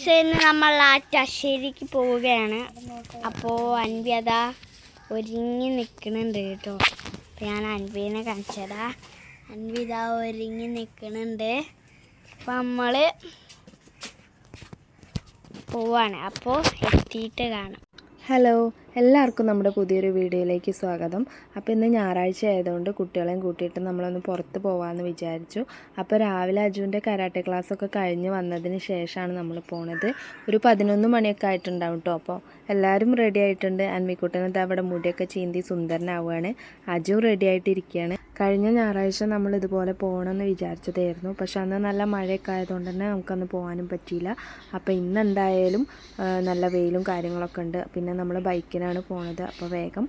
Guys ഇന്ന് നമ്മൾ ആറ്റാശ്ശേരിക്ക് പോവുകയാണ്. അപ്പോൾ അൻവി അതാ ഒരുങ്ങി നിൽക്കണുണ്ട് കേട്ടോ. അപ്പം ഞാൻ അൻവിനെ കാണിച്ചതാ. അൻവിത ഒരുങ്ങി നിൽക്കണുണ്ട് അപ്പം നമ്മൾ പോവാണ്. അപ്പോൾ എത്തിയിട്ട് കാണാം. ഹലോ എല്ലാവർക്കും നമ്മുടെ പുതിയൊരു വീഡിയോയിലേക്ക് സ്വാഗതം. അപ്പോൾ ഇന്ന് ഞായറാഴ്ച ആയതുകൊണ്ട് കുട്ടികളെയും കൂട്ടിയിട്ട് നമ്മളൊന്ന് പുറത്ത് പോകാമെന്ന് വിചാരിച്ചു. അപ്പോൾ രാവിലെ അജുവിന്റെ കരാട്ടെ ക്ലാസ്സൊക്കെ കഴിഞ്ഞ് വന്നതിന് ശേഷമാണ് നമ്മൾ പോണത്. ഒരു പതിനൊന്ന് മണിയൊക്കെ ആയിട്ടുണ്ടാവും കേട്ടോ അപ്പോൾ എല്ലാവരും റെഡി ആയിട്ടുണ്ട്. അൻമിക്കുട്ടനത് അവിടെ മുടിയൊക്കെ ചീന്തി സുന്ദരനാവുകയാണ്. അജു റെഡി ആയിട്ടിരിക്കുകയാണ്. കഴിഞ്ഞ ഞായറാഴ്ച നമ്മൾ ഇതുപോലെ പോകണമെന്ന് വിചാരിച്ചതായിരുന്നു. പക്ഷെ അന്ന് നല്ല മഴയൊക്കെ ആയതുകൊണ്ട് തന്നെ നമുക്കന്ന് പോകാനും പറ്റിയില്ല. അപ്പോൾ ഇന്ന് എന്തായാലും നല്ല വെയിലും കാര്യങ്ങളൊക്കെ ഉണ്ട്. പിന്നെ നമ്മൾ ബൈക്കിനാണ് പോണത്. അപ്പോൾ വേഗം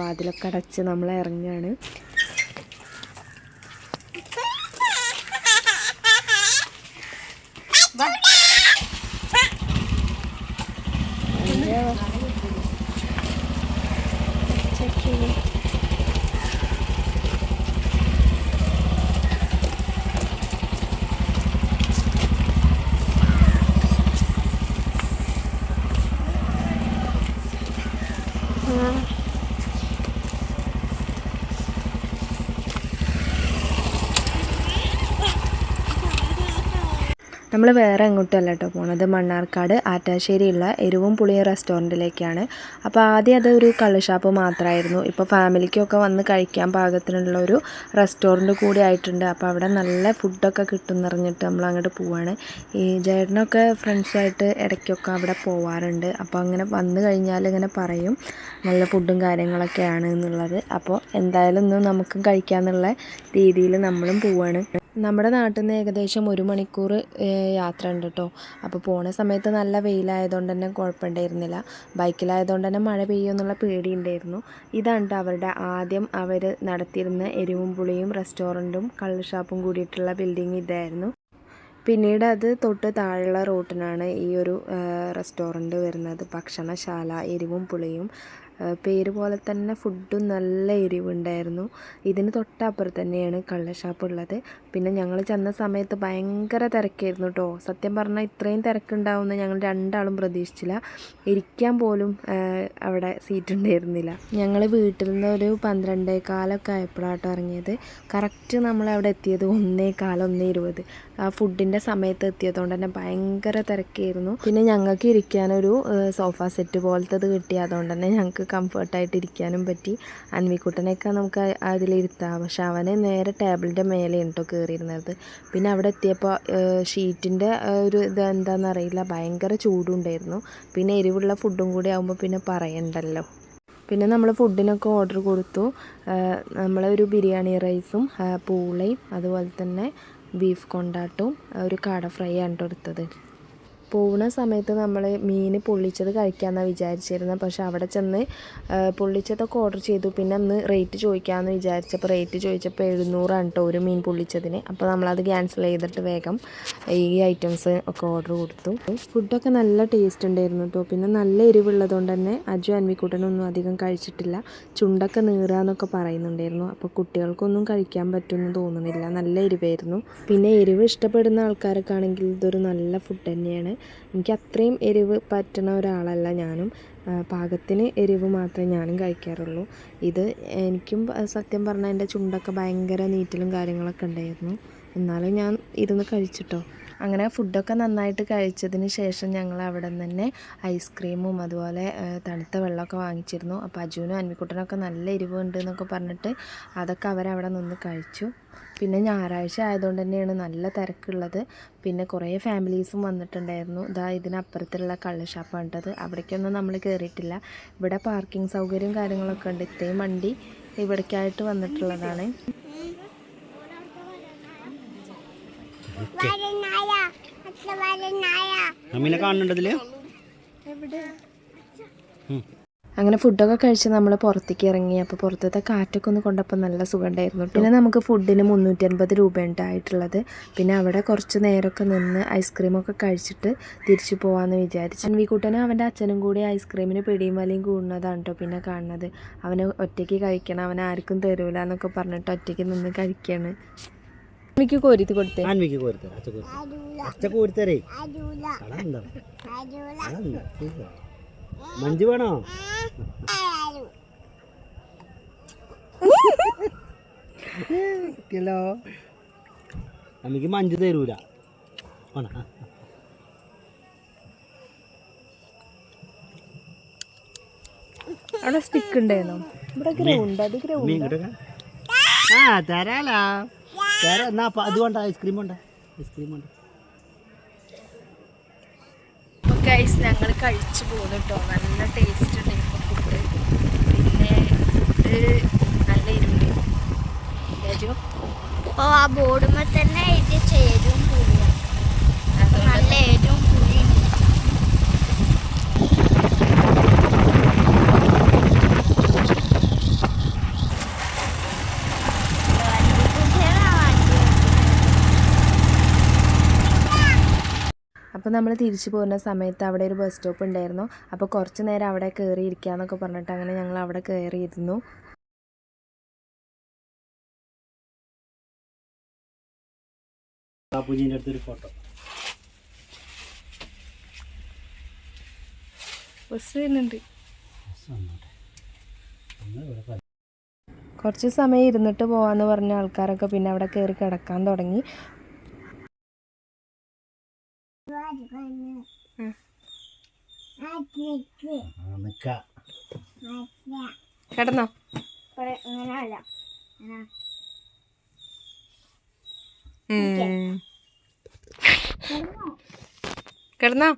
വാതിലൊക്കെ അടച്ച് നമ്മൾ ഇറങ്ങുകയാണ്. Mm-hmm. നമ്മൾ വേറെ എങ്ങോട്ടല്ല കേട്ടോ പോണത്. മണ്ണാർക്കാട് ആറ്റാശ്ശേരിയുള്ള എരിവും പുളിയും റെസ്റ്റോറന്റിലേക്കാണ്. അപ്പോൾ ആദ്യം അത് ഒരു കള്ളുഷാപ്പ് മാത്രമായിരുന്നു ഇപ്പോൾ ഫാമിലിക്കൊക്കെ വന്ന് കഴിക്കാൻ പാകത്തിനുള്ള ഒരു റെസ്റ്റോറന്റ് കൂടി ആയിട്ടുണ്ട്. അപ്പോൾ അവിടെ നല്ല ഫുഡൊക്കെ കിട്ടും പറഞ്ഞിട്ട് നമ്മൾ അങ്ങോട്ട് പോവാണ്. ഈ ജേട്ടനൊക്കെ ഫ്രണ്ട്സായിട്ട് ഇടയ്ക്കൊക്കെ അവിടെ പോവാറുണ്ട്. അപ്പോൾ അങ്ങനെ വന്നു കഴിഞ്ഞാൽ ഇങ്ങനെ പറയും നല്ല ഫുഡും കാര്യങ്ങളൊക്കെയാണ് എന്നുള്ളത്. അപ്പോൾ എന്തായാലും ഇന്ന് നമുക്കും കഴിക്കാമെന്നുള്ള രീതിയിൽ നമ്മളും പോവാണ്. നമ്മുടെ നാട്ടിൽ നിന്ന് ഏകദേശം ഒരു മണിക്കൂർ യാത്ര ഉണ്ട് കേട്ടോ അപ്പോൾ പോണ സമയത്ത് നല്ല വെയിലായതുകൊണ്ട് തന്നെ കുഴപ്പമുണ്ടായിരുന്നില്ല. ബൈക്കിലായതുകൊണ്ട് തന്നെ മഴ പെയ്യുമെന്നുള്ള പേടിയുണ്ടായിരുന്നു. ഇതാണ് അവരുടെ ആദ്യം അവർ നടത്തിയിരുന്ന എരിവും പുളിയും റെസ്റ്റോറന്റും കള്ള് ഷാപ്പും കൂടിയിട്ടുള്ള ബിൽഡിംഗ് ഇതായിരുന്നു. പിന്നീട് അത് തൊട്ട് താഴെയുള്ള റൂട്ടിനാണ് ഈ ഒരു റെസ്റ്റോറന്റ് വരുന്നത്. ഭക്ഷണശാല എരിവും പുളിയും പേര് പോലെ തന്നെ ഫുഡും നല്ല എരിവുണ്ടായിരുന്നു. ഇതിന് തൊട്ടപ്പുറത്ത് തന്നെയാണ് കള്ളഷാപ്പ് ഉള്ളത്. പിന്നെ ഞങ്ങൾ ചെന്ന സമയത്ത് ഭയങ്കര തിരക്കായിരുന്നു കേട്ടോ സത്യം പറഞ്ഞാൽ ഇത്രയും തിരക്കുണ്ടാവുമെന്ന് ഞങ്ങൾ രണ്ടാളും പ്രതീക്ഷിച്ചില്ല. ഇരിക്കാൻ പോലും അവിടെ സീറ്റ് ഉണ്ടായിരുന്നില്ല. ഞങ്ങൾ വീട്ടിൽ നിന്ന് ഒരു പന്ത്രണ്ടേ കാലൊക്കെ ആയപ്പോഴാട്ടോ ഇറങ്ങിയത്. കറക്റ്റ് നമ്മൾ അവിടെ എത്തിയത് ഒന്നേ കാലം ഒന്നേ ഇരുപത് ആ ഫുഡിന്റെ സമയത്ത് എത്തിയതുകൊണ്ട് തന്നെ ഭയങ്കര തിരക്കായിരുന്നു. പിന്നെ ഞങ്ങൾക്ക് ഇരിക്കാനൊരു സോഫ സെറ്റ് പോലത്തത് കിട്ടിയതുകൊണ്ട് തന്നെ ഞങ്ങൾക്ക് കംഫർട്ടായിട്ട് ഇരിക്കാനും പറ്റി. അൻവിക്കുട്ടനെയൊക്കെ നമുക്ക് അതിലിരുത്താം. പക്ഷെ അവനെ നേരെ ടേബിളിന്റെ മേലെ കേട്ടോ കയറിയിരുന്നത് പിന്നെ അവിടെ എത്തിയപ്പോൾ ഷീറ്റിന്റെ ഒരു ഇത് എന്താണെന്ന് അറിയില്ല. ഭയങ്കര ചൂടുണ്ടായിരുന്നു. പിന്നെ എരിവുള്ള ഫുഡും കൂടി ആകുമ്പോൾ പിന്നെ പറയണ്ടല്ലോ. പിന്നെ നമ്മൾ ഫുഡിനൊക്കെ ഓർഡർ കൊടുത്തു. നമ്മൾ ഒരു ബിരിയാണി റൈസും പൂളയും അതുപോലെ തന്നെ ബീഫ് കൊണ്ടാട്ടും ഒരു കാട ഫ്രൈ ആണ് കൊടുത്തത് പോകുന്ന സമയത്ത് നമ്മൾ മീൻ പൊള്ളിച്ചത് കഴിക്കാമെന്നാണ് വിചാരിച്ചിരുന്നത് പക്ഷേ അവിടെ ചെന്ന് പൊള്ളിച്ചതൊക്കെ ഓർഡർ ചെയ്തു. പിന്നെ അന്ന് റേറ്റ് ചോദിക്കാമെന്ന് വിചാരിച്ചപ്പോൾ റേറ്റ് ചോദിച്ചപ്പോൾ എഴുന്നൂറാണ് കേട്ടോ ഒരു മീൻ പൊള്ളിച്ചതിന്. അപ്പോൾ നമ്മളത് ക്യാൻസൽ ചെയ്തിട്ട് വേഗം ഈ ഐറ്റംസ് ഒക്കെ ഓർഡർ കൊടുത്തു. ഫുഡൊക്കെ നല്ല ടേസ്റ്റ് ഉണ്ടായിരുന്നു കേട്ടോ പിന്നെ നല്ല എരിവുള്ളതുകൊണ്ട് തന്നെ അജു അൻവിക്കുട്ടനൊന്നും അധികം കഴിച്ചിട്ടില്ല. ചുണ്ടൊക്കെ നീറാന്നൊക്കെ പറയുന്നുണ്ടായിരുന്നു. അപ്പോൾ കുട്ടികൾക്കൊന്നും കഴിക്കാൻ പറ്റുമെന്ന് തോന്നുന്നില്ല. നല്ല എരിവായിരുന്നു. പിന്നെ എരിവ് ഇഷ്ടപ്പെടുന്ന ആൾക്കാരൊക്കെ ആണെങ്കിൽ ഇതൊരു നല്ല ഫുഡ് തന്നെയാണ്. എനിക്ക് അത്രയും എരിവ് പറ്റുന്ന ഒരാളല്ല ഞാനും. പാകത്തിന് എരിവ് മാത്രമേ ഞാനും കഴിക്കാറുള്ളൂ. ഇത് എനിക്കും സത്യം പറഞ്ഞാൽ എന്റെ ചുണ്ടൊക്കെ ഭയങ്കര നീറ്റലും കാര്യങ്ങളൊക്കെ ഉണ്ടായിരുന്നു. എന്നാലും ഞാൻ ഇരുന്ന് കഴിച്ചിട്ടോ? അങ്ങനെ ഫുഡൊക്കെ നന്നായിട്ട് കഴിച്ചതിന് ശേഷം ഞങ്ങൾ അവിടെ നിന്ന് തന്നെ ഐസ്ക്രീമും അതുപോലെ തണുത്ത വെള്ളമൊക്കെ വാങ്ങിച്ചിരുന്നു. അപ്പോൾ അജുനും ഒക്കെ നല്ല എരിവുണ്ട് എന്നൊക്കെ പറഞ്ഞിട്ട് അതൊക്കെ അവരവിടെ നിന്ന് കഴിച്ചു. പിന്നെ ഞായറാഴ്ച ആയതുകൊണ്ട് തന്നെയാണ് നല്ല തിരക്കുള്ളത്. പിന്നെ കുറേ ഫാമിലീസും വന്നിട്ടുണ്ടായിരുന്നു. ഇതാ ഇതിനപ്പുറത്തുള്ള കള്ള് ഷാപ്പ് കേട്ടത് അവിടേക്കൊന്നും നമ്മൾ കയറിയിട്ടില്ല ഇവിടെ പാർക്കിംഗ് സൗകര്യവും കാര്യങ്ങളൊക്കെ ഉണ്ട്. ഇത്രയും വണ്ടി ഇവിടേക്കായിട്ട് വന്നിട്ടുള്ളതാണ്. അമ്മീനെ കാണുന്നുണ്ട് ഇതിൽ? അങ്ങനെ ഫുഡൊക്കെ കഴിച്ച് നമ്മൾ പുറത്തേക്ക് ഇറങ്ങി. അപ്പോൾ പുറത്തത്തെ കാറ്റൊക്കെ ഒന്ന് കൊണ്ടപ്പോൾ നല്ല സുഖമുണ്ടായിരുന്നു പിന്നെ നമുക്ക് ഫുഡിന് മുന്നൂറ്റി അൻപത് രൂപ ഉണ്ടായിട്ടുള്ളത് പിന്നെ അവിടെ കുറച്ച് നേരമൊക്കെ നിന്ന് ഐസ്ക്രീമൊക്കെ കഴിച്ചിട്ട് തിരിച്ചു പോകാമെന്ന് വിചാരിച്ചു. അൻവിക്കുട്ടനും അവന്റെ അച്ഛനും കൂടി ഐസ്ക്രീമിന് പിടിയും വലിയും കൂടുന്നതാണ് കേട്ടോ പിന്നെ കാണുന്നത്. അവനെ ഒറ്റയ്ക്ക് കഴിക്കണം. അവൻ ആർക്കും തരൂല എന്നൊക്കെ പറഞ്ഞിട്ട് ഒറ്റയ്ക്ക് നിന്ന് കഴിക്കുകയാണ് എനിക്ക് കോരിത്ത് കൊടുത്തേ. അൻവിക്ക് കോരിത്തരാം അച്ഛ കോരിത്തരാം അച്ഛ കോരിത്തരേ. അതെന്താ? അതെന്താ. മഞ്ജു വേണോ? ഹലോ അമ്മയ്ക്ക് മഞ്ജു തരൂല. അവിടെ സ്റ്റിക്ക് ഉണ്ടായിരുന്നു. ഇവിടെ ഗ്രൗണ്ട് അത് ഗ്രൗണ്ട് ആ തരാലോ. തരാ എന്നാ അപ്പൊ അത് വേണ്ട ഐസ്ക്രീം ഉണ്ട് ഐസ്ക്രീം വേണ്ട. ഗൈസ് ഞങ്ങൾ കഴിച്ചു പോകുന്നു കേട്ടോ നല്ല ടേസ്റ്റ് ഉണ്ടായിരുന്നു ഫുഡ് പിന്നെ ഫുഡ് നല്ല ഇരുണ്ട് രാജു അപ്പോൾ ആ ബോർഡുമ്പോൾ തന്നെ ഇത് ചേരും അപ്പോൾ നമ്മൾ തിരിച്ചു പോകുന്ന സമയത്ത് അവിടെ ഒരു ബസ് സ്റ്റോപ്പ് ഉണ്ടായിരുന്നു. അപ്പോൾ കുറച്ച് നേരം അവിടെ കയറി ഇരിക്കാന്നൊക്കെ പറഞ്ഞിട്ട് അങ്ങനെ ഞങ്ങൾ അവിടെ കയറിയിരുന്നു ബാപ്പുജീന്റെ അടുത്തൊരു ഫോട്ടോ ബസ് വരുന്നുണ്ട്. കുറച്ച് സമയം ഇരുന്നിട്ട് പോവാന്ന് പറഞ്ഞ ആൾക്കാരൊക്കെ പിന്നെ അവിടെ കയറി കിടക്കാൻ തുടങ്ങി. കിടന്നോ? കിടന്നോ?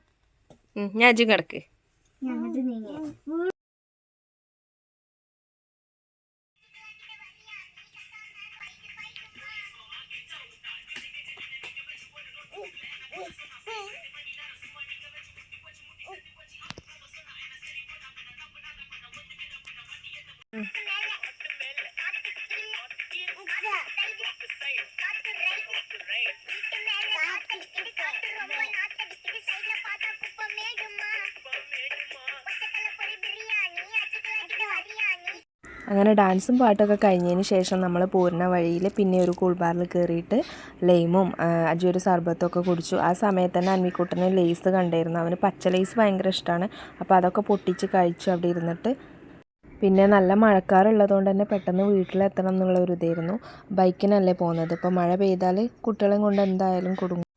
ഞാൻ അജും കിടക്ക്. അങ്ങനെ ഡാൻസും പാട്ടൊക്കെ കഴിഞ്ഞതിന് ശേഷം നമ്മൾ പൂർണ വഴിയിൽ പിന്നെ ഒരു കൂൾബാറിൽ കയറിയിട്ട് ലൈമും അജു ഒരു സർബത്തൊക്കെ കുടിച്ചു. ആ സമയത്ത് തന്നെ അന്മിക്കുട്ടന് ലേസ് കണ്ടായിരുന്നു. അവന് പച്ച ലേസ് ഭയങ്കര ഇഷ്ടമാണ് അപ്പോൾ അതൊക്കെ പൊട്ടിച്ച് കഴിച്ചു അവിടെ ഇരുന്നിട്ട്. പിന്നെ നല്ല മഴക്കാറുള്ളതുകൊണ്ട് തന്നെ പെട്ടെന്ന് വീട്ടിലെത്തണം എന്നുള്ള ഒരു ഇതായിരുന്നു. ബൈക്കിനല്ലേ പോകുന്നത് ഇപ്പോൾ മഴ പെയ്താൽ കുട്ടികളെയും കൊണ്ട് എന്തായാലും കുടുങ്ങും.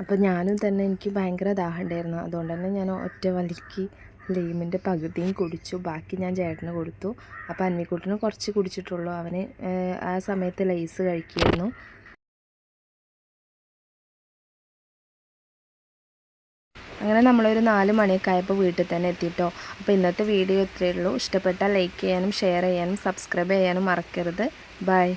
അപ്പോൾ ഞാനും തന്നെ എനിക്ക് ഭയങ്കര ദാഹം ഉണ്ടായിരുന്നു. അതുകൊണ്ട് തന്നെ ഞാൻ ഒറ്റ വലിക്ക് ലൈമിന്റെ പകുതിയും കുടിച്ചു. ബാക്കി ഞാൻ ചേട്ടന് കൊടുത്തു. അപ്പോൾ അന്മിക്കുട്ടിന് കുറച്ച് കുടിച്ചിട്ടുള്ളൂ. അവന് ആ സമയത്ത് ലൈസ് കഴിക്കുമായിരുന്നു. അങ്ങനെ നമ്മളൊരു നാല് മണിയൊക്കെ ആയപ്പോൾ വീട്ടിൽ തന്നെ എത്തിയിട്ടോ. അപ്പോൾ ഇന്നത്തെ വീഡിയോ ഇത്രയേ ഉള്ളൂ. ഇഷ്ടപ്പെട്ടാൽ ലൈക്ക് ചെയ്യാനും ഷെയർ ചെയ്യാനും സബ്സ്ക്രൈബ് ചെയ്യാനും മറക്കരുത്. ബൈ.